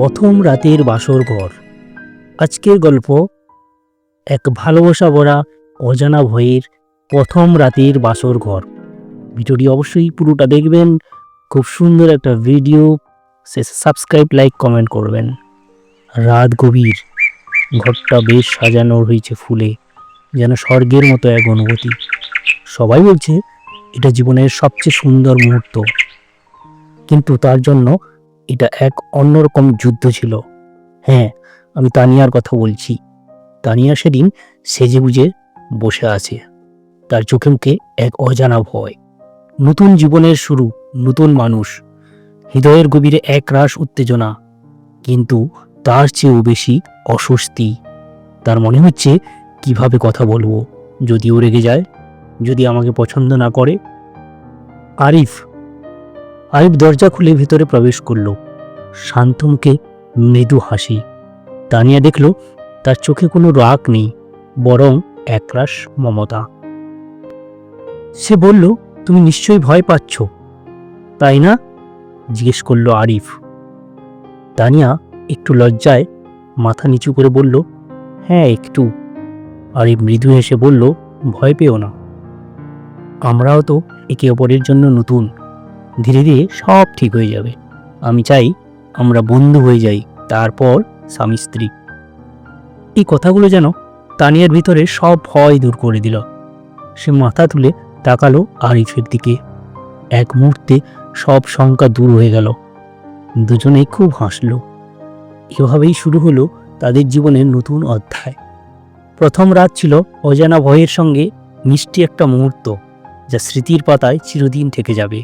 প্রথম রাতের বাসর ঘর। আজকের গল্প, এক ভালোবাসা ভরা, অজানা ভয়ের প্রথম রাতের বাসর ঘর। ভিডিওটি অবশ্যই পুরোটা দেখবেন, খুব সুন্দর একটা ভিডিও। সে সাবস্ক্রাইব, লাইক, কমেন্ট করবেন। রাত গভীর, ঘরটা বেশ সাজানো হয়েছে ফুলে, যেন স্বর্গের মতো এক অনুভূতি। সবাই বলছে, এটা জীবনের সবচেয়ে সুন্দর মুহূর্ত। কিন্তু তার জন্য এটা এক অন্যরকম যুদ্ধ ছিল। হ্যাঁ আমি তানিয়ার কথা বলছি। তানিয়া সেদিন সেজে বুঝে বসে আছে। তার চোখে মুখে এক অজানা ভয়। নতুন জীবনের শুরু, নতুন মানুষ। হৃদয়ের গভীরে এক রাস উত্তেজনা। কিন্তু তার চেয়েও বেশি অস্বস্তি। তার মনে হচ্ছে, কীভাবে কথা বলব? যদি ও রেগে যায়, যদি আমাকে পছন্দ না করে? আরিফ আরিফ দরজা খুলে ভেতরে প্রবেশ করল। শান্ত মুখে মৃদু হাসি। তানিয়া দেখল, তার চোখে কোনো রাগ নেই, বরং একরাশ মমতা। সে বলল, তুমি নিশ্চয়ই ভয় পাচ্ছ? তাই না? জিজ্ঞেস করল আরিফ। তানিয়া একটু লজ্জায় মাথা নিচু করে বলল হ্যাঁ একটু। আরিফ মৃদু হেসে বলল, ভয় পেও না। আমরাও তো একে অপরের জন্য নতুন। ধীরে ধীরে সব ঠিক হয়ে যাবে। আমি চাই আমরা বন্ধু হয়ে যাই, তারপর স্বামী স্ত্রী। এই কথাগুলো যেন তানিয়ার ভিতরে সব ভয় দূর করে দিল। সে মাথা তুলে তাকালো আরিফের দিকে। এক মুহূর্তে সব শঙ্কা দূর হয়ে গেল। দুজনেই খুব হাসলো। এভাবেই শুরু হলো তাদের জীবনের নতুন অধ্যায়। প্রথম রাত ছিল অজানা ভয়ের সঙ্গে মিষ্টি একটা মুহূর্ত, যা স্মৃতির পাতায় চিরদিন থেকে যাবে।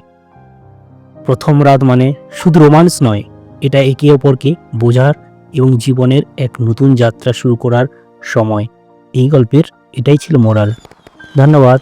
প্রথম রাত মানে শুধু রোমান্স নয়, এটা একে অপরকে বোঝার এবং জীবনের এক নতুন যাত্রা শুরু করার সময়। এই গল্পের এটাই ছিল মোরাল। ধন্যবাদ।